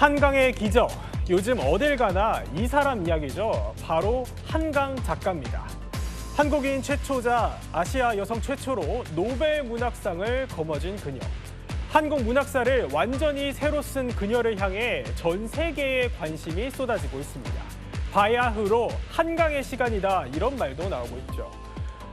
한강의 기적. 요즘 어딜 가나 이 사람 이야기죠. 바로 한강 작가입니다. 한국인 최초자, 아시아 여성 최초로 노벨 문학상을 거머쥔 그녀. 한국 문학사를 완전히 새로 쓴 그녀를 향해 전 세계의 관심이 쏟아지고 있습니다. 바야흐로 한강의 시간이다 이런 말도 나오고 있죠.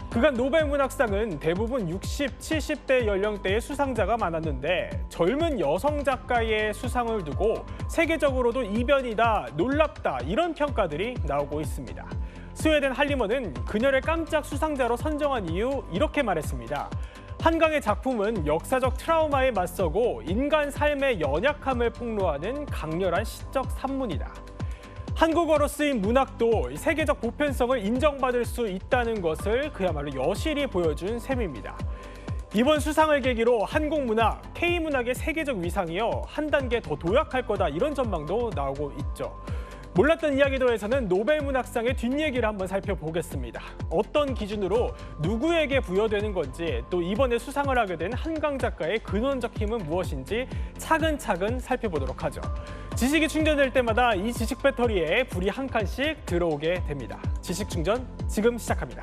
그간 노벨 문학상은 대부분 60, 70대 연령대의 수상자가 많았는데 젊은 여성 작가의 수상을 두고 세계적으로도 이변이다, 놀랍다 이런 평가들이 나오고 있습니다. 스웨덴 할리먼은 그녀를 깜짝 수상자로 선정한 이유 이렇게 말했습니다. 한강의 작품은 역사적 트라우마에 맞서고 인간 삶의 연약함을 폭로하는 강렬한 시적 산문이다. 한국어로 쓰인 문학도 세계적 보편성을 인정받을 수 있다는 것을 그야말로 여실히 보여준 셈입니다. 이번 수상을 계기로 한국 문학, K 문학의 세계적 위상이요 한 단계 더 도약할 거다 이런 전망도 나오고 있죠. 몰랐던 이야기도에서는 노벨 문학상의 뒷얘기를 한번 살펴보겠습니다. 어떤 기준으로 누구에게 부여되는 건지 또 이번에 수상을 하게 된 한강 작가의 근원적 힘은 무엇인지 차근차근 살펴보도록 하죠. 지식이 충전될 때마다 이 지식 배터리에 불이 한 칸씩 들어오게 됩니다. 지식 충전 지금 시작합니다.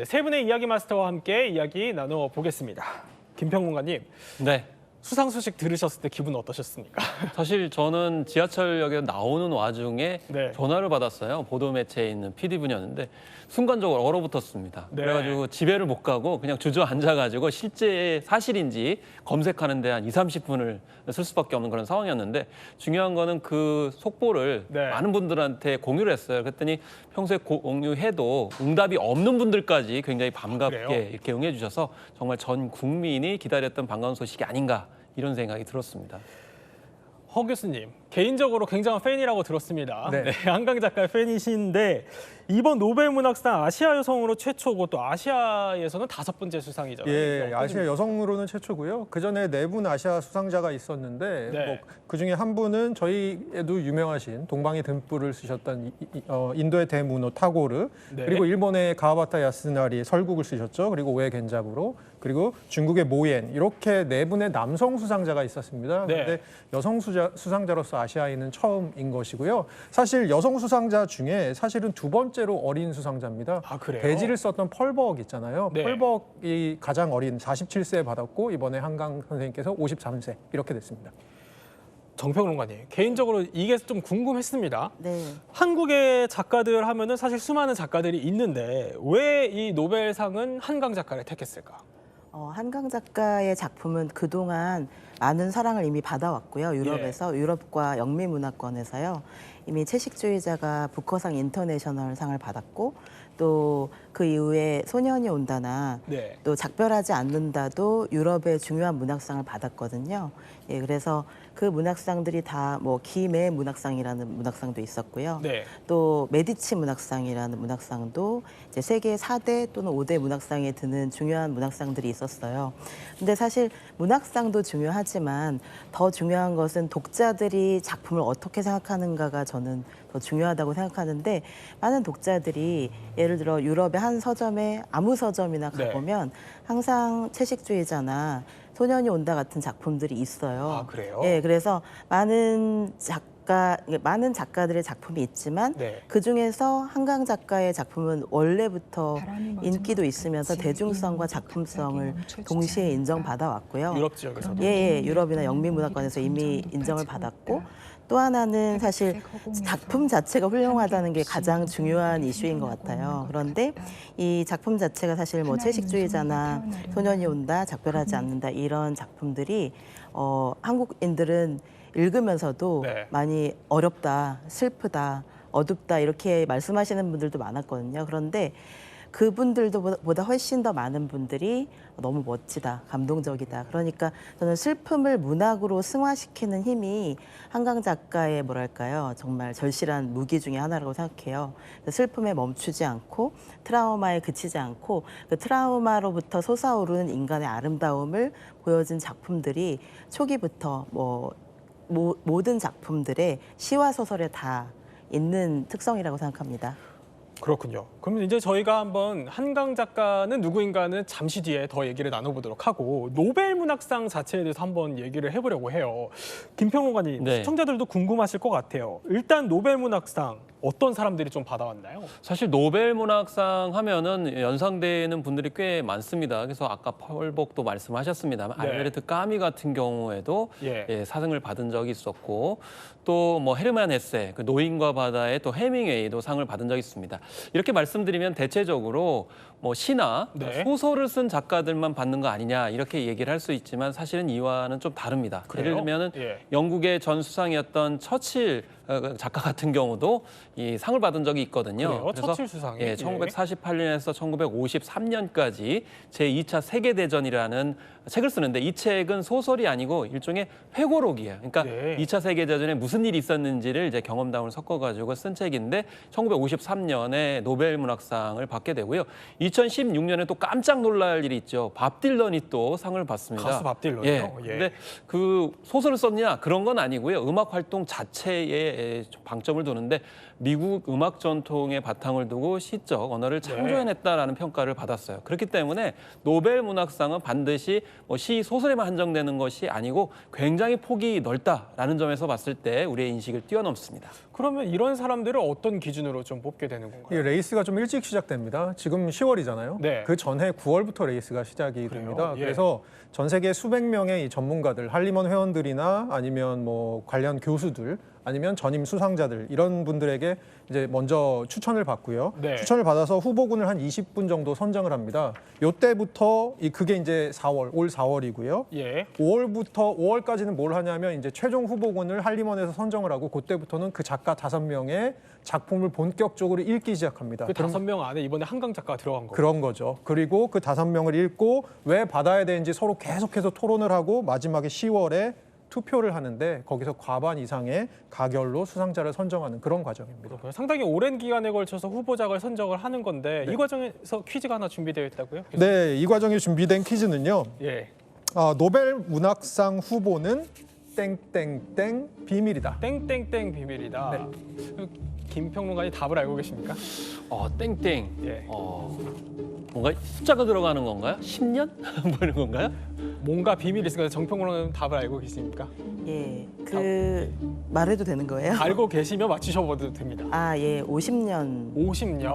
네, 세 분의 이야기 마스터와 함께 이야기 나눠 보겠습니다. 김평문가님, 네. 수상 소식 들으셨을 때 기분 어떠셨습니까? 사실 저는 지하철역에 나오는 와중에 네. 전화를 받았어요. 보도 매체에 있는 PD 분이었는데 순간적으로 얼어붙었습니다. 네. 그래가지고 집에를 못 가고 그냥 주저앉아가지고 실제 사실인지 검색하는 데 한 2, 30분을 쓸 수밖에 없는 그런 상황이었는데 중요한 거는 그 속보를 네. 많은 분들한테 공유를 했어요. 그랬더니 평소에 공유해도 응답이 없는 분들까지 굉장히 반갑게 그래요? 이렇게 응해 주셔서 정말 전 국민이 기다렸던 반가운 소식이 아닌가 이런 생각이 들었습니다. 허 교수님 개인적으로 굉장한 팬이라고 들었습니다. 네. 네. 한강 작가의 팬이신데 이번 노벨 문학상 아시아 여성으로 최초고 또 아시아에서는 다섯 번째 수상이잖아요. 예, 아시아 여성으로는 최초고요. 그 전에 네 분 아시아 수상자가 있었는데 네. 뭐그 중에 한 분은 저희에도 유명하신 동방의 등불을 쓰셨던 이- 이- 어, 인도의 대문호 타고르 네. 그리고 일본의 가와바타 야스나리 설국을 쓰셨죠. 그리고 오에 겐자부로 그리고 중국의 모옌 이렇게 네 분의 남성 수상자가 있었습니다. 네. 그런데 여성 수자, 수상자로서 아시아인은 처음인 것이고요. 사실 여성 수상자 중에 사실은 두 번째로 어린 수상자입니다. 아, 그래요? 배지를 썼던 펄벅 있잖아요. 네. 펄벅이 가장 어린 47세에 받았고 이번에 한강 선생님께서 53세 이렇게 됐습니다. 정평론가님 개인적으로 이게 좀 궁금했습니다. 네. 한국의 작가들 하면은 사실 수많은 작가들이 있는데 왜 이 노벨상은 한강 작가를 택했을까? 어, 한강 작가의 작품은 그동안 많은 사랑을 이미 받아왔고요. 유럽에서 유럽과 영미 문화권에서요. 이미 채식주의자가 부커상 인터내셔널 상을 받았고 또 그 이후에 소년이 온다나 네. 또 작별하지 않는다도 유럽의 중요한 문학상을 받았거든요. 예, 그래서 그 문학상들이 다뭐 기매 문학상이라는 문학상도 있었고요. 네. 또 메디치 문학상이라는 문학상도 이제 세계 4대 또는 5대 문학상에 드는 중요한 문학상들이 있었어요. 근데 사실 문학상도 중요하지만 더 중요한 것은 독자들이 작품을 어떻게 생각하는가가 저는 더 중요하다고 생각하는데 많은 독자들이 예를 들어 유럽의 한 서점에 아무 서점이나 네. 가보면 항상 채식주의자나 소년이 온다 같은 작품들이 있어요. 아, 그래요? 예, 그래서 많은 작가, 많은 작가들의 작품이 있지만 네. 그 중에서 한강 작가의 작품은 원래부터 인기도 있으면서 대중성과 작품성을 동시에 인정받아 왔고요. 유럽 지역에서도. 예, 예, 유럽이나 영미 문화권에서 이미 인정을 받았고 또 하나는 사실 작품 자체가 훌륭하다는 게 가장 중요한 이슈인 것 같아요. 그런데 이 작품 자체가 사실 뭐 채식주의자나 소년이 온다, 작별하지 않는다 이런 작품들이 어, 한국인들은 읽으면서도 네. 많이 어렵다, 슬프다, 어둡다 이렇게 말씀하시는 분들도 많았거든요. 그런데 그분들도 보다- 훨씬 더 많은 분들이 너무 멋지다, 감동적이다. 그러니까 저는 슬픔을 문학으로 승화시키는 힘이 한강 작가의 뭐랄까요, 정말 절실한 무기 중에 하나라고 생각해요. 슬픔에 멈추지 않고 트라우마에 그치지 않고 그 트라우마로부터 솟아오르는 인간의 아름다움을 보여준 작품들이 초기부터 뭐 모, 모든 작품들의 시와 소설에 다 있는 특성이라고 생각합니다. 그렇군요. 그러면 이제 저희가 한번 한강 작가는 누구인가는 잠시 뒤에 더 얘기를 나눠보도록 하고 노벨 문학상 자체에 대해서 한번 얘기를 해보려고 해요. 김평론가님 네. 시청자들도 궁금하실 것 같아요. 일단 노벨 문학상 어떤 사람들이 좀 받아왔나요? 사실 노벨 문학상 하면은 연상되는 분들이 꽤 많습니다. 그래서 아까 펄복도 말씀하셨습니다만 네. 알베르트 까미 같은 경우에도 예. 예, 사승을 받은 적이 있었고 또 뭐 헤르만 헤세, 그 노인과 바다의 또 해밍웨이도 상을 받은 적이 있습니다. 이렇게 말씀드리면 대체적으로 뭐 시나 네. 소설을 쓴 작가들만 받는 거 아니냐 이렇게 얘기를 할 수 있지만 사실은 이와는 좀 다릅니다. 그래요? 예를 들면은 예. 영국의 전 수상이었던 처칠 어, 작가 같은 경우도 이 상을 받은 적이 있거든요. 그래요? 처칠 수상이? 예, 예. 1948년에서 1953년까지 제2차 세계 대전이라는 책을 쓰는데 이 책은 소설이 아니고 일종의 회고록이에요. 그러니까 네. 2차 세계 대전에 무슨 일이 있었는지를 이제 경험담을 섞어 가지고 쓴 책인데 1953년에 노벨 문학상을 받게 되고요. 2016년에 또 깜짝 놀랄 일이 있죠. 밥 딜런이 또 상을 받습니다. 가수 밥 딜런이요? 예. 예. 근데 그 소설을 썼냐 그런 건 아니고요. 음악 활동 자체에 좀 방점을 두는데 미국 음악 전통의 바탕을 두고 시적 언어를 네. 창조해냈다라는 평가를 받았어요. 그렇기 때문에 노벨 문학상은 반드시 뭐 시 소설에만 한정되는 것이 아니고 굉장히 폭이 넓다라는 점에서 봤을 때 우리의 인식을 뛰어넘습니다. 그러면 이런 사람들을 어떤 기준으로 좀 뽑게 되는 이 건가요? 레이스가 좀 일찍 시작됩니다. 지금 10월이잖아요. 네. 그 전해 9월부터 레이스가 시작이 그래요? 됩니다. 예. 그래서 전 세계 수백 명의 이 전문가들, 할리먼 회원들이나 아니면 뭐 관련 교수들, 아니면 전임 수상자들 이런 분들에게 이제 먼저 추천을 받고요. 네. 추천을 받아서 후보군을 한 20분 정도 선정을 합니다. 요때부터 이 그게 이제 4월, 올 4월이고요. 예. 5월부터 5월까지는 뭘 하냐면 이제 최종 후보군을 할리먼에서 선정을 하고 그때부터는 그 작가 다섯 명의 작품을 본격적으로 읽기 시작합니다. 그 다섯 명 안에 이번에 한강 작가가 들어간 거예요. 그런 거죠. 그리고 그 다섯 명을 읽고 왜 받아야 되는지 서로 계속해서 토론을 하고 마지막에 10월에 투표를 하는데 거기서 과반 이상의 가결로 수상자를 선정하는 그런 과정입니다. 그렇군요. 상당히 오랜 기간에 걸쳐서 후보작을 선정을 하는 건데 이 과정에서 퀴즈가 하나 준비되어 있다고요? 네, 이 과정에 준비된 퀴즈는요. 예. 아, 노벨 문학상 후보는 땡땡땡 비밀이다. 땡땡땡 비밀이다. 네. 김평론가님 답을 알고 계십니까? 어, 땡땡. 예. 어, 뭔가 숫자가 들어가는 건가요? 10년? 뭐 이런 건가요? 뭔가 비밀이 있으니까 정평론가님 답을 알고 계십니까? 예, 그 말해도 되는 거예요? 알고 계시면 맞추셔봐도 됩니다. 아, 예, 50년 50년.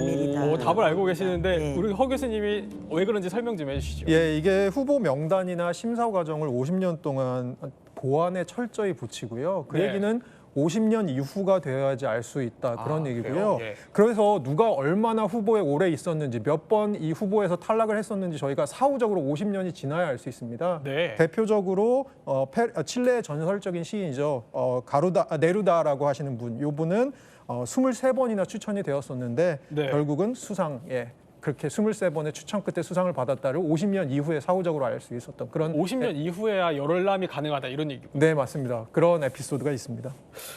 비밀이다. 오, 답을 알고 계시는데 네. 우리 허 교수님이 왜 그런지 설명 좀 해주시죠. 예, 이게 후보 명단이나 심사 과정을 50년 동안 보안에 철저히 붙이고요. 그 네. 얘기는 50년 이후가 되어야지 알 수 있다 그런 아, 얘기고요. 예. 그래서 누가 얼마나 후보에 오래 있었는지 몇 번 이 후보에서 탈락을 했었는지 저희가 사후적으로 50년이 지나야 알 수 있습니다. 네. 대표적으로 어, 페, 아, 칠레의 전설적인 시인이죠. 어, 가루다 아, 네루다라고 하시는 분. 요 분은 어, 23번이나 추천이 되었었는데 네. 결국은 수상에 그렇게 23번의 추천 끝에 수상을 받았다를 50년 이후에 사후적으로 알 수 있었던 그런 50년 이후에야 열람이 가능하다 이런 얘기. 네, 맞습니다. 그런 에피소드가 있습니다.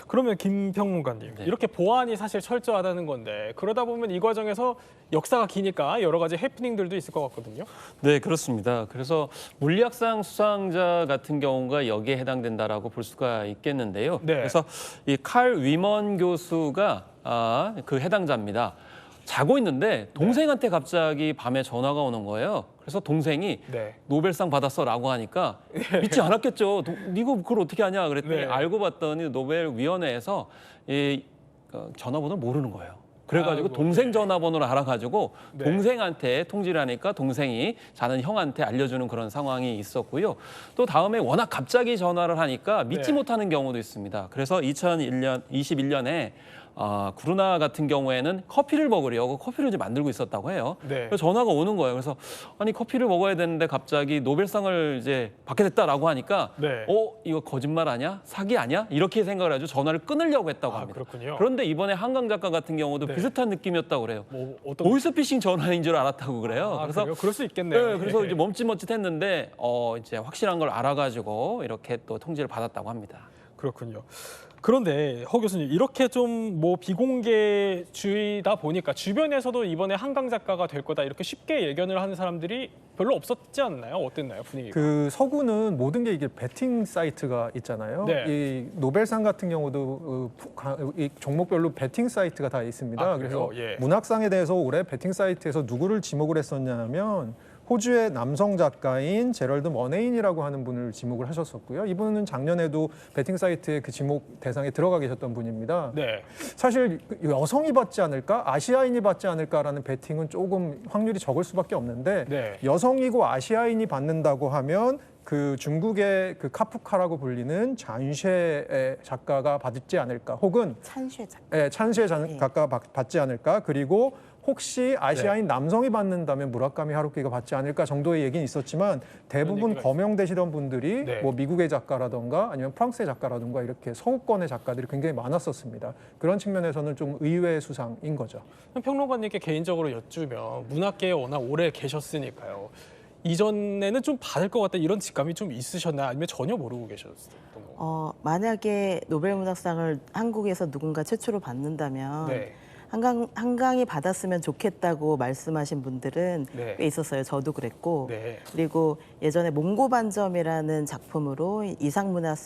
그러면 김평론가님 네. 이렇게 보안이 사실 철저하다는 건데 그러다 보면 이 과정에서 역사가 기니까 여러 가지 해프닝들도 있을 것 같거든요. 네, 그렇습니다. 그래서 물리학상 수상자 같은 경우가 여기에 해당된다라고 볼 수가 있겠는데요. 네. 그래서 이 칼 위먼 교수가 아, 그 해당자입니다. 자고 있는데 동생한테 갑자기 밤에 전화가 오는 거예요. 그래서 동생이 네. 노벨상 받았어라고 하니까 믿지 않았겠죠. 도- 네가 그걸 어떻게 하냐 그랬더니 네. 알고 봤더니 노벨 위원회에서 이 어, 전화번호를 모르는 거예요. 그래가지고 아이고, 동생 전화번호를 알아가지고 네. 동생한테 통지를 하니까 동생이 자는 형한테 알려주는 그런 상황이 있었고요. 또 다음에 워낙 갑자기 전화를 하니까 믿지 네. 못하는 경우도 있습니다. 그래서 2001년, 21년에 아, 구르나 같은 경우에는 커피를 먹으려고 커피를 이제 만들고 있었다고 해요. 네. 그래서 전화가 오는 거예요. 그래서 아니 커피를 먹어야 되는데 갑자기 노벨상을 이제 받게 됐다라고 하니까 네. 어 이거 거짓말 아니야? 사기 아니야? 이렇게 생각을 해가지고 전화를 끊으려고 했다고 아, 합니다. 그렇군요. 그런데 이번에 한강 작가 같은 경우도 네. 비슷한 느낌이었다고 그래요. 뭐 어떤 보이스피싱 전화인 줄 알았다고 그래요. 아, 그래서 그래요? 그럴 수 있겠네요. 네, 그래서 이제 멈칫멈칫했는데 어 이제 확실한 걸 알아가지고 이렇게 또 통지를 받았다고 합니다. 그렇군요. 그런데 허 교수님 이렇게 좀 뭐 비공개주의다 보니까 주변에서도 이번에 한강 작가가 될 거다 이렇게 쉽게 예견을 하는 사람들이 별로 없었지 않나요? 어땠나요 분위기가? 그 서구는 모든 게 이게 베팅 사이트가 있잖아요. 네. 이 노벨상 같은 경우도 어, 이 종목별로 베팅 사이트가 다 있습니다. 아? 그래서 예. 문학상에 대해서 올해 베팅 사이트에서 누구를 지목을 했었냐면 호주의 남성 작가인 제럴드 머네인이라고 하는 분을 지목을 하셨었고요. 이분은 작년에도 베팅 사이트의 그 지목 대상에 들어가 계셨던 분입니다. 네. 사실 그 여성이 받지 않을까, 아시아인이 받지 않을까라는 베팅은 조금 확률이 적을 수밖에 없는데 네. 여성이고 아시아인이 받는다고 하면 그 중국의 그 카프카라고 불리는 잔쉐 작가가 받지 않을까, 혹은 찬쉐 작. 예, 찬쉐 작- 예. 작가가 받- 받지 않을까, 그리고 혹시 네. 아시아인 남성이 받는다면 무라카미 하루키가 받지 않을까 정도의 얘기는 있었지만 대부분 거명되시던 분들이 네. 뭐 미국의 작가라던가 아니면 프랑스의 작가라던가 이렇게 서구권의 작가들이 굉장히 많았었습니다. 그런 측면에서는 좀 의외의 수상인 거죠. 평론가님께 개인적으로 여쭈면 문학계에 워낙 오래 계셨으니까요. 이전에는 좀 받을 것 같다 이런 직감이 좀 있으셨나요? 아니면 전혀 모르고 계셨던 건가요? 어, 만약에 노벨 문학상을 한국에서 누군가 최초로 받는다면 네. 한강 한강이 받았으면 좋겠다고 말씀하신 분들은 네. 꽤 있었어요. 저도 그랬고 네. 그리고 예전에 몽고반점이라는 작품으로 이상문학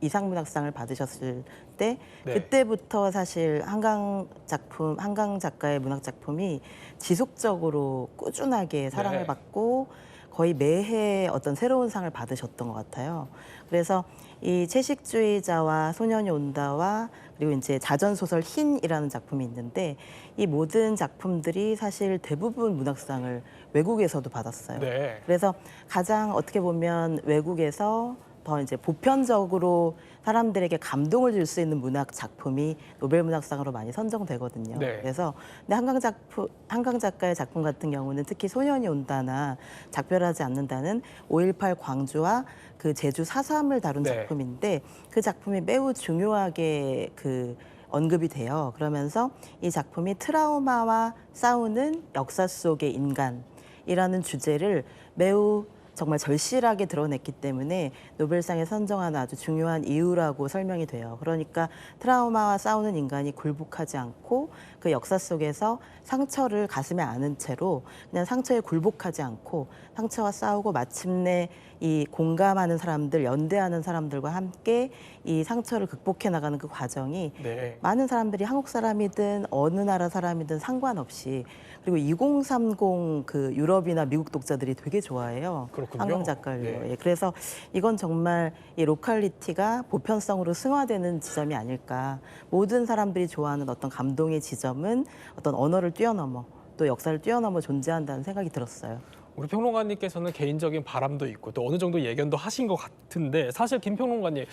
이상문학상을 받으셨을 때 네. 그때부터 사실 한강 작품 한강 작가의 문학 작품이 지속적으로 꾸준하게 사랑을 네. 받고 거의 매해 어떤 새로운 상을 받으셨던 것 같아요. 그래서 이 채식주의자와 소년이 온다와 그리고 이제 자전 소설 흰이라는 작품이 있는데 이 모든 작품들이 사실 대부분 문학상을 외국에서도 받았어요. 네. 그래서 가장 어떻게 보면 외국에서 더 이제 보편적으로 사람들에게 감동을 줄 수 있는 문학 작품이 노벨 문학상으로 많이 선정되거든요. 네. 그래서 근데 한강 작품 한강 작가의 작품 같은 경우는 특히 소년이 온다나 작별하지 않는다는 5.18 광주와 그 제주 4.3을 다룬 네. 작품인데 그 작품이 매우 중요하게 그 언급이 돼요. 그러면서 이 작품이 트라우마와 싸우는 역사 속의 인간이라는 주제를 매우 정말 절실하게 드러냈기 때문에 노벨상에 선정하는 아주 중요한 이유라고 설명이 돼요. 그러니까 트라우마와 싸우는 인간이 굴복하지 않고 그 역사 속에서 상처를 가슴에 안은 채로 그냥 상처에 굴복하지 않고 상처와 싸우고 마침내 이 공감하는 사람들, 연대하는 사람들과 함께 이 상처를 극복해 나가는 그 과정이 네. 많은 사람들이 한국 사람이든 어느 나라 사람이든 상관없이 그리고 2030 그 유럽이나 미국 독자들이 되게 좋아해요. 그 렇군요. 한강 작가를. 네. 예, 그래서 이건 정말 이 로컬리티가 보편성으로 승화되는 지점이 아닐까. 모든 사람들이 좋아하는 어떤 감동의 지점은 어떤 언어를 뛰어넘어 또 역사를 뛰어넘어 존재한다는 생각이 들었어요. 우리 평론가님께서는 개인적인 바람도 있고 또 어느 정도 예견도 하신 것 같은데 사실 김 평론가님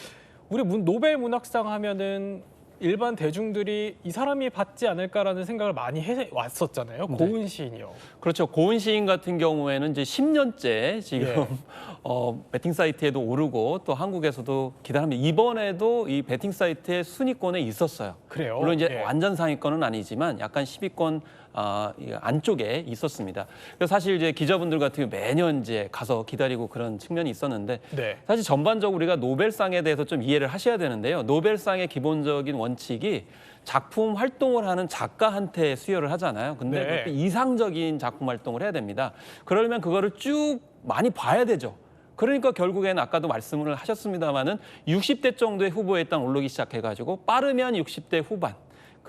우리 문- 노벨 문학상 하면은 일반 대중들이 이 사람이 받지 않을까라는 생각을 많이 해 왔었잖아요. 네. 고은 시인이요. 그렇죠. 고은 시인 같은 경우에는 이제 10년째 지금 예. 어, 베팅 사이트에도 오르고 또 한국에서도 기다하면 이번에도 이 베팅 사이트의 순위권에 있었어요. 그래요? 물론 이제 예. 완전 상위권은 아니지만 약간 10위권 아, 이 안쪽에 있었습니다. 그래서 사실 이제 기자분들 같은 경우 매년 이제 가서 기다리고 그런 측면이 있었는데 네. 사실 전반적으로 우리가 노벨상에 대해서 좀 이해를 하셔야 되는데요. 노벨상의 기본적인 원칙이 작품 활동을 하는 작가한테 수여를 하잖아요. 근데 네. 그것도 이상적인 작품 활동을 해야 됩니다. 그러려면 그거를 쭉 많이 봐야 되죠. 그러니까 결국에는 아까도 말씀을 하셨습니다마는 60대 정도의 후보에 일단 오르기 시작해가지고 빠르면 60대 후반.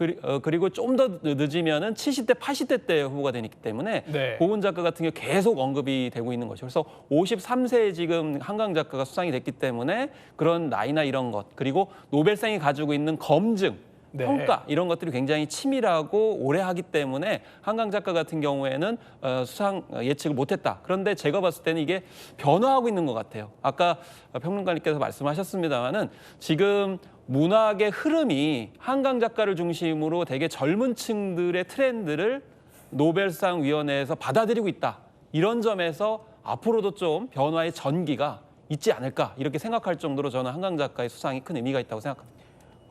그리, 어, 그리고 좀 더 늦으면은 70대, 80대 때 후보가 되기 때문에 네. 고은 작가 같은 경우 계속 언급이 되고 있는 거죠. 그래서 53세에 지금 한강 작가가 수상이 됐기 때문에 그런 나이나 이런 것 그리고 노벨상이 가지고 있는 검증 네. 평가 이런 것들이 굉장히 치밀하고 오래 하기 때문에 한강 작가 같은 경우에는 어, 수상 예측을 못했다. 그런데 제가 봤을 때는 이게 변화하고 있는 것 같아요. 아까 평론가님께서 말씀하셨습니다마는 지금 문학의 흐름이 한강 작가를 중심으로 되게 젊은 층들의 트렌드를 노벨상 위원회에서 받아들이고 있다. 이런 점에서 앞으로도 좀 변화의 전기가 있지 않을까 이렇게 생각할 정도로 저는 한강 작가의 수상이 큰 의미가 있다고 생각합니다.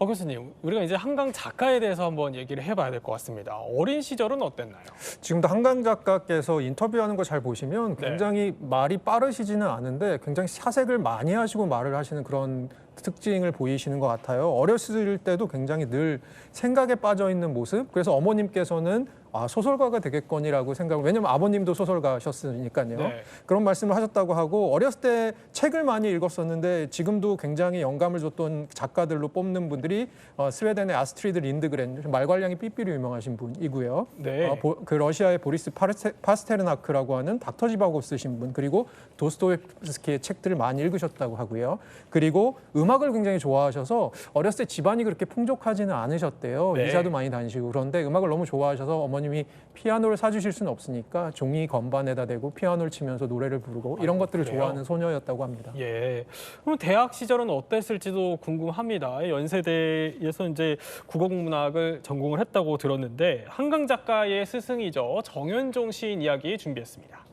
어 교수님, 우리가 이제 한강 작가에 대해서 한번 얘기를 해봐야 될 것 같습니다. 어린 시절은 어땠나요? 지금도 한강 작가께서 인터뷰하는 거 잘 보시면 네. 굉장히 말이 빠르시지는 않은데 굉장히 사색을 많이 하시고 말을 하시는 그런 특징을 보이시는 것 같아요. 어렸을 때도 굉장히 늘 생각에 빠져 있는 모습. 그래서 어머님께서는 아 소설가가 되겠거니라고 생각을 왜냐면 아버님도 소설가셨으니까요. 네. 그런 말씀을 하셨다고 하고 어렸을 때 책을 많이 읽었었는데 지금도 굉장히 영감을 줬던 작가들로 뽑는 분들이 어, 스웨덴의 아스트리드 린드그렌 말괄량이 삐삐로 유명하신 분이고요. 네. 어, 보- 그 러시아의 보리스 파르세, 파스테르나크라고 하는 닥터 지바고 쓰신 분 그리고 도스토옙스키의 책들을 많이 읽으셨다고 하고요. 그리고 음 악을 굉장히 좋아하셔서 어렸을 때 집안이 그렇게 풍족하지는 않으셨대요. 네. 이사도 많이 다니시고 그런데 음악을 너무 좋아하셔서 어머님이 피아노를 사주실 수는 없으니까 종이 건반에다 대고 피아노를 치면서 노래를 부르고 이런 것들을 그래요? 좋아하는 소녀였다고 합니다. 예. 그럼 대학 시절은 어땠을지도 궁금합니다. 연세대에서 이제 국어문학을 전공을 했다고 들었는데 한강 작가의 스승이죠 정현종 시인 이야기 준비했습니다.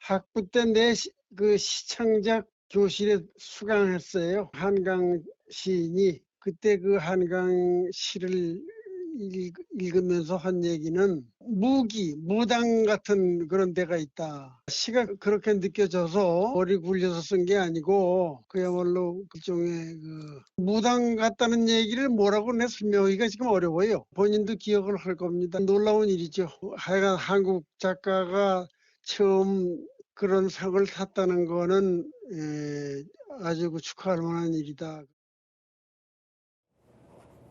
학부 때 내 그 시창작 교실에 수강했어요. 한강 시인이 그때 그 한강 시를 읽, 읽으면서 한 얘기는 무기, 무당 같은 그런 데가 있다. 시가 그렇게 느껴져서 머리 굴려서 쓴 게 아니고 그야말로 일종의 그 무당 같다는 얘기를 뭐라고 내 설명하기가 지금 어려워요. 본인도 기억을 할 겁니다. 놀라운 일이죠. 하여간 한국 작가가 처음 그런 상을 탔다는 거는 에, 아주 그 축하할 만한 일이다.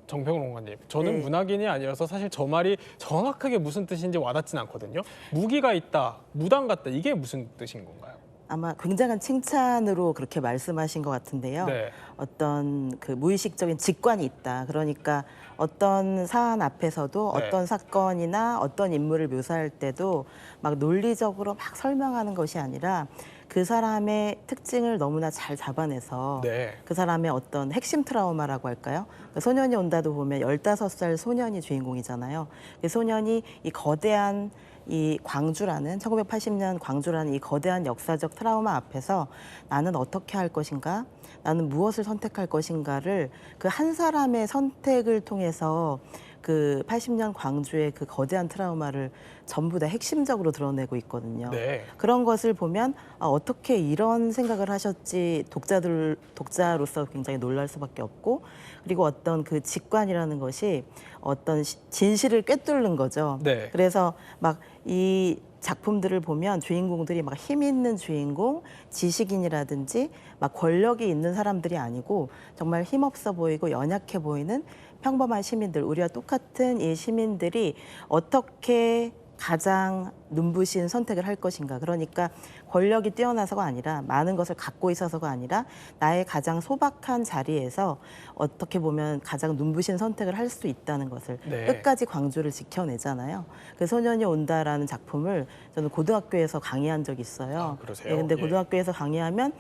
정평론가님, 저는 네. 문학인이 아니어서 사실 저 말이 정확하게 무슨 뜻인지 와닿진 않거든요. 무기가 있다, 무당 같다, 이게 무슨 뜻인 건가요? 아마 굉장한 칭찬으로 그렇게 말씀하신 것 같은데요. 네. 어떤 그 무의식적인 직관이 있다. 그러니까 어떤 사안 앞에서도 네. 어떤 사건이나 어떤 인물을 묘사할 때도 막 논리적으로 막 설명하는 것이 아니라 그 사람의 특징을 너무나 잘 잡아내서 네. 그 사람의 어떤 핵심 트라우마라고 할까요? 그 소년이 온다도 보면 15살 소년이 주인공이잖아요. 그 소년이 이 거대한 이 광주라는 1980년 광주라는 이 거대한 역사적 트라우마 앞에서 나는 어떻게 할 것인가? 나는 무엇을 선택할 것인가를 그 한 사람의 선택을 통해서 그 80년 광주의 그 거대한 트라우마를 전부 다 핵심적으로 드러내고 있거든요. 네. 그런 것을 보면 아, 어떻게 이런 생각을 하셨지 독자들 독자로서 굉장히 놀랄 수밖에 없고 그리고 어떤 그 직관이라는 것이 어떤 시- 진실을 꿰뚫는 거죠. 네. 그래서 막이 작품들을 보면 주인공들이 막 힘 있는 주인공, 지식인이라든지 막 권력이 있는 사람들이 아니고 정말 힘없어 보이고 연약해 보이는 평범한 시민들, 우리와 똑같은 이 시민들이 어떻게 가장 눈부신 선택을 할 것인가. 그러니까 권력이 뛰어나서가 아니라 많은 것을 갖고 있어서가 아니라 나의 가장 소박한 자리에서 어떻게 보면 가장 눈부신 선택을 할 수 있다는 것을 네. 끝까지 광주를 지켜내잖아요. 그 소년이 온다라는 작품을 저는 고등학교에서 강의한 적이 있어요. 아, 그러세요? 네, 근데 예. 고등학교에서 강의하면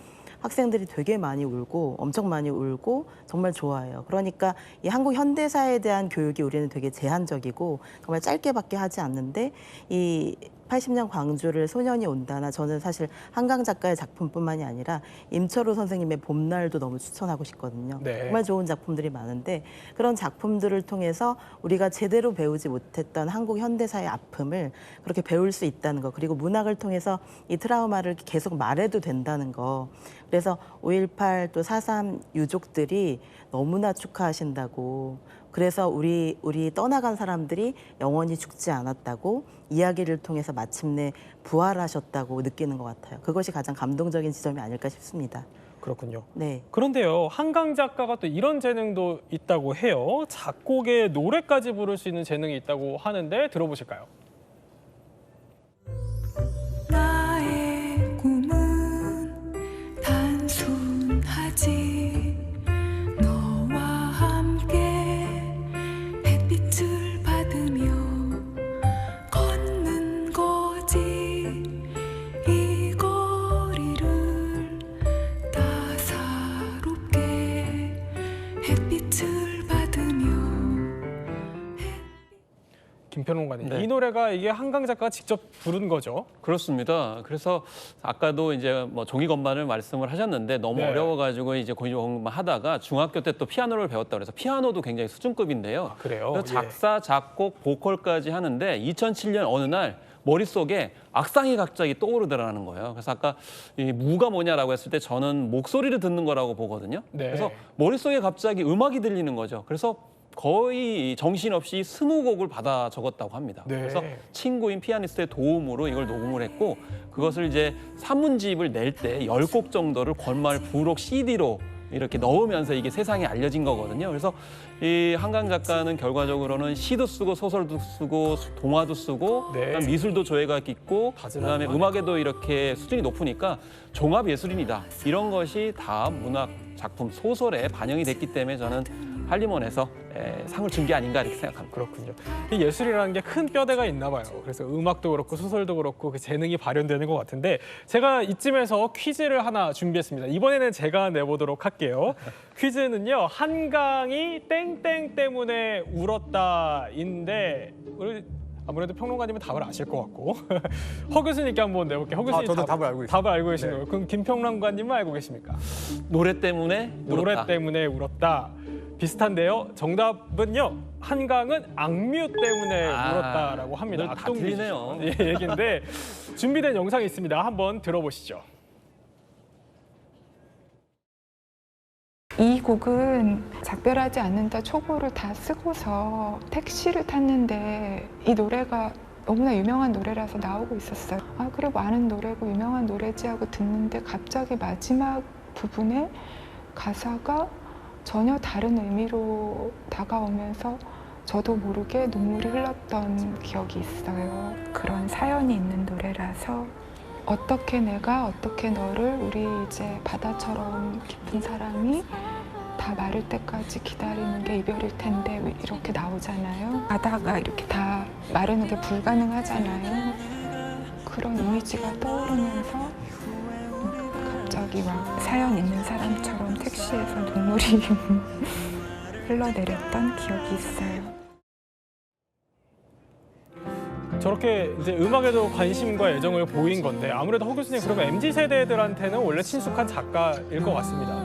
학생들이 되게 많이 울고 엄청 많이 울고 정말 좋아해요. 그러니까 이 한국 현대사에 대한 교육이 우리는 되게 제한적이고 정말 짧게밖에 하지 않는데 이 80년 광주를 소년이 온다나 저는 사실 한강 작가의 작품뿐만이 아니라 임철호 선생님의 봄날도 너무 추천하고 싶거든요. 네. 정말 좋은 작품들이 많은데 그런 작품들을 통해서 우리가 제대로 배우지 못했던 한국 현대사의 아픔을 그렇게 배울 수 있다는 거 그리고 문학을 통해서 이 트라우마를 계속 말해도 된다는 거 그래서 5.18 또 4.3 유족들이 너무나 축하하신다고 그래서 우리 우리 떠나간 사람들이 영원히 죽지 않았다고 이야기를 통해서 마침내 부활하셨다고 느끼는 것 같아요. 그것이 가장 감동적인 지점이 아닐까 싶습니다. 그렇군요. 네. 그런데요, 한강 작가가 또 이런 재능도 있다고 해요. 작곡에 노래까지 부를 수 있는 재능이 있다고 하는데 들어보실까요? 네. 이 노래가 이게 한강 작가가 직접 부른 거죠? 그렇습니다. 그래서 아까도 이제 뭐 종이 건반을 말씀을 하셨는데 너무 네. 어려워가지고 이제 종이 건반 하다가 중학교 때 또 피아노를 배웠다 그래서 피아노도 굉장히 수준급인데요. 아, 그래요? 그래서 예. 작사, 작곡, 보컬까지 하는데 2007년 어느 날 머릿속에 악상이 갑자기 떠오르더라는 거예요. 그래서 아까 이 무가 뭐냐라고 했을 때 저는 목소리를 듣는 거라고 보거든요. 네. 그래서 머릿속에 갑자기 음악이 들리는 거죠. 그래서 거의 정신없이 스무 곡을 받아 적었다고 합니다. 네. 그래서 친구인 피아니스트의 도움으로 이걸 녹음을 했고 그것을 이제 산문집을 낼 때 열 곡 정도를 권말 부록 CD로 이렇게 넣으면서 이게 세상에 알려진 거거든요. 그래서 이 한강 작가는 결과적으로는 시도 쓰고 소설도 쓰고 동화도 쓰고 네. 그다음 미술도 조예가 다재다능하네요. 그다음에 음악에도 이렇게 수준이 높으니까 종합 예술인이다. 이런 것이 다 문학 작품 소설에 반영이 됐기 때문에 저는 한림원에서 에, 상을 준 게 아닌가 이렇게 생각합니다. 그렇군요. 이 예술이라는 게 큰 뼈대가 있나 봐요. 그래서 음악도 그렇고 소설도 그렇고 그 재능이 발현되는 것 같은데 제가 이쯤에서 퀴즈를 하나 준비했습니다. 이번에는 제가 내보도록 할게요. 퀴즈는요. 한강이 땡땡 때문에 울었다인데 우리 아무래도 평론가님은 답을 아실 것 같고 허 교수님께 한번 내볼게요. 허 교수님 아, 저도 답을 알고 있습니다. 답을 알고 계시는 네. 거예요. 그럼 김평론가님은 알고 계십니까? 노래 때문에 노래 울었다. 때문에 울었다. 비슷한데요. 정답은요. 한강은 악뮤 때문에 아, 울었다라고 합니다. 오늘 다 악동 틀리네요. 뮤지션. 예, 얘기인데 준비된 영상이 있습니다. 한번 들어보시죠. 이 곡은 작별하지 않는다 초고를 다 쓰고서 택시를 탔는데 이 노래가 너무나 유명한 노래라서 나오고 있었어요. 아, 그래 많은 노래고 유명한 노래지 하고 듣는데 갑자기 마지막 부분에 가사가 전혀 다른 의미로 다가오면서 저도 모르게 눈물이 흘렀던 기억이 있어요. 그런 사연이 있는 노래라서 어떻게 내가 어떻게 너를 우리 이제 바다처럼 깊은 사랑이 다 마를 때까지 기다리는 게 이별일 텐데 왜 이렇게 나오잖아요. 바다가 이렇게 다 마르는 게 불가능하잖아요. 그런 이미지가 떠오르면서 갑자기 막 사연 있는 사람처럼 택시에서 눈물이 흘러내렸던 기억이 있어요. 저렇게 이제 음악에도 관심과 애정을 보인 건데 아무래도 허 교수님 그러면 mz 세대들한테는 원래 친숙한 작가일 것 같습니다.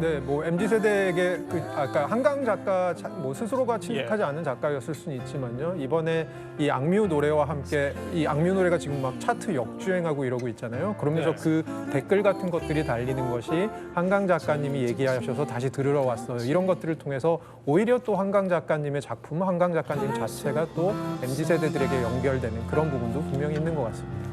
네, 뭐 MZ 세대에게 그 아까 한강 작가 자- 뭐 스스로가 예. 친숙하지 않은 작가였을 수는 있지만요. 이번에 이 악뮤 노래와 함께 이 악뮤 노래가 지금 막 차트 역주행하고 이러고 있잖아요. 그러면서 네. 그 댓글 같은 것들이 달리는 것이 한강 작가님이 얘기하셔서 다시 들으러 왔어요. 이런 것들을 통해서 오히려 또 한강 작가님의 작품, 한강 작가님 자체가 또 MZ 세대들에게 연결되는 그런 부분도 분명히 있는 것 같습니다.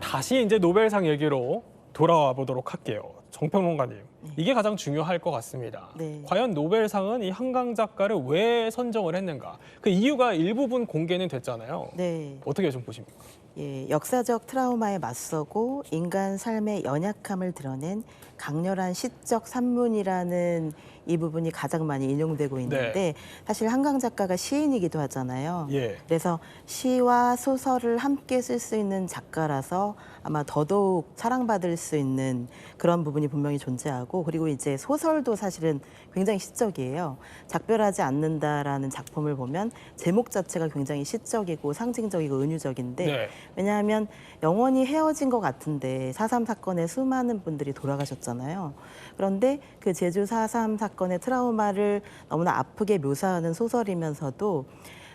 다시 이제 노벨상 얘기로 돌아와 보도록 할게요. 정평론가님, 이게 가장 중요할 것 같습니다. 네. 과연 노벨상은 이 한강 작가를 왜 선정을 했는가? 그 이유가 일부분 공개는 됐잖아요. 네. 어떻게 좀 보십니까? 예, 역사적 트라우마에 맞서고 인간 삶의 연약함을 드러낸 강렬한 시적 산문이라는 이 부분이 가장 많이 인용되고 있는데 사실 한강 작가가 시인이기도 하잖아요. 예. 그래서 시와 소설을 함께 쓸 수 있는 작가라서 아마 더더욱 사랑받을 수 있는 그런 부분이 분명히 존재하고 그리고 이제 소설도 사실은 굉장히 시적이에요. 작별하지 않는다라는 작품을 보면 제목 자체가 굉장히 시적이고 상징적이고 은유적인데 네. 왜냐하면 영원히 헤어진 것 같은데 4.3 사건에 수많은 분들이 돌아가셨 잖아요. 그런데 그 제주 4.3 사건의 트라우마를 너무나 아프게 묘사하는 소설이면서도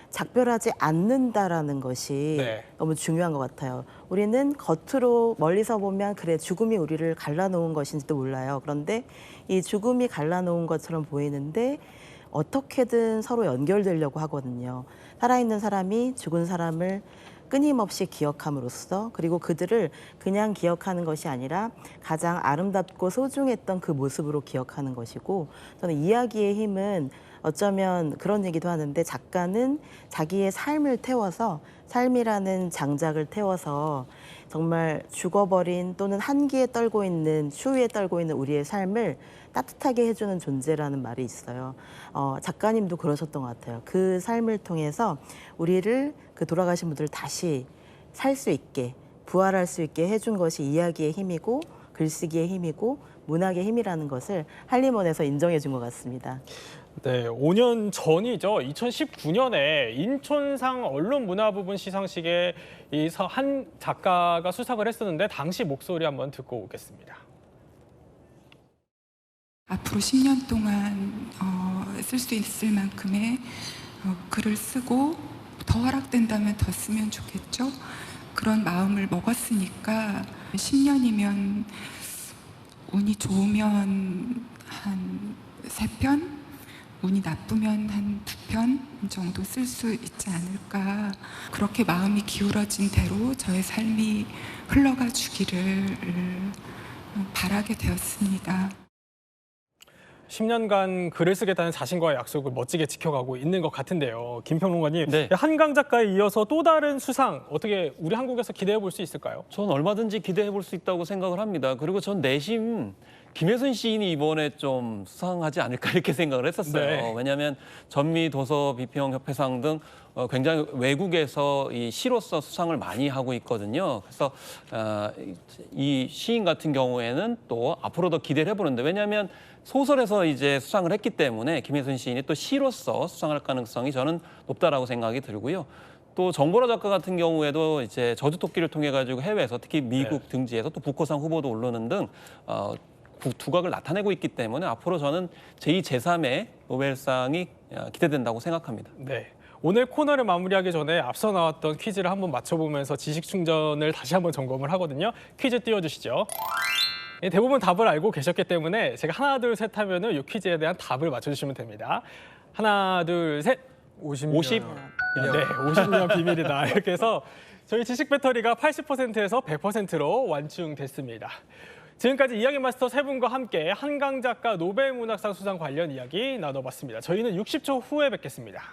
작별하지 않는다라는 것이 네. 너무 중요한 것 같아요. 우리는 겉으로 멀리서 보면 그래 죽음이 우리를 갈라놓은 것인지도 몰라요. 그런데 이 죽음이 갈라놓은 것처럼 보이는데 어떻게든 서로 연결되려고 하거든요. 살아있는 사람이 죽은 사람을 끊임없이 기억함으로써 그리고 그들을 그냥 기억하는 것이 아니라 가장 아름답고 소중했던 그 모습으로 기억하는 것이고 저는 이야기의 힘은 어쩌면 그런 얘기도 하는데 작가는 자기의 삶을 태워서 삶이라는 장작을 태워서 정말 죽어버린 또는 한기에 떨고 있는 추위에 떨고 있는 우리의 삶을 따뜻하게 해주는 존재라는 말이 있어요. 어, 작가님도 그러셨던 것 같아요. 그 삶을 통해서 우리를 그 돌아가신 분들을 다시 살 수 있게 부활할 수 있게 해준 것이 이야기의 힘이고 글쓰기의 힘이고 문학의 힘이라는 것을 한림원에서 인정해 준 것 같습니다. 네, 5년 전이죠. 2019년에 인천상 언론문화부분 시상식에 이한 작가가 수상을 했었는데 당시 목소리 한번 듣고 오겠습니다. 앞으로 10년 동안 어, 쓸 수 있을 만큼의 어, 글을 쓰고 더 허락된다면 더 쓰면 좋겠죠. 그런 마음을 먹었으니까 10년이면 운이 좋으면 한세 편, 운이 나쁘면 한 두 편 정도 쓸 수 있지 않을까. 그렇게 마음이 기울어진 대로 저의 삶이 흘러가 주기를 바라게 되었습니다. 10년간 글을 쓰겠다는 자신과의 약속을 멋지게 지켜가고 있는 것 같은데요. 김평론가님, 네. 한강 작가에 이어서 또 다른 수상 어떻게 우리 한국에서 기대해 볼 수 있을까요? 전 얼마든지 기대해 볼 수 있다고 생각을 합니다. 그리고 전 내심 김혜순 시인이 이번에 좀 수상하지 않을까 이렇게 생각을 했었어요. 네. 왜냐하면 전미 도서 비평 협회상 등 어, 굉장히 외국에서 이 시로서 수상을 많이 하고 있거든요. 그래서 어, 이 시인 같은 경우에는 또 앞으로 더 기대를 해보는데 왜냐하면 소설에서 이제 수상을 했기 때문에 김혜순 시인이 또 시로서 수상할 가능성이 저는 높다라고 생각이 들고요. 또 정보라 작가 같은 경우에도 이제 저주토끼를 통해 가지고 해외에서 특히 미국 등지에서 또 북커상 후보도 오르는 등 어, 구- 두각을 나타내고 있기 때문에 앞으로 저는 제2, 제3의 노벨상이 어, 기대된다고 생각합니다. 네. 오늘 코너를 마무리하기 전에 앞서 나왔던 퀴즈를 한번 맞춰보면서 지식 충전을 다시 한번 점검을 하거든요. 퀴즈 띄워주시죠. 예, 대부분 답을 알고 계셨기 때문에 제가 하나, 둘, 셋 하면 은 이 퀴즈에 대한 답을 맞춰주시면 됩니다. 하나, 둘, 셋. 50년. 50. 네, 50년 비밀이다. 이렇게 해서 저희 지식 배터리가 80%에서 100%로 완충됐습니다. 지금까지 이야기 마스터 세 분과 함께 한강 작가 노벨 문학상 수상 관련 이야기 나눠봤습니다. 저희는 60초 후에 뵙겠습니다.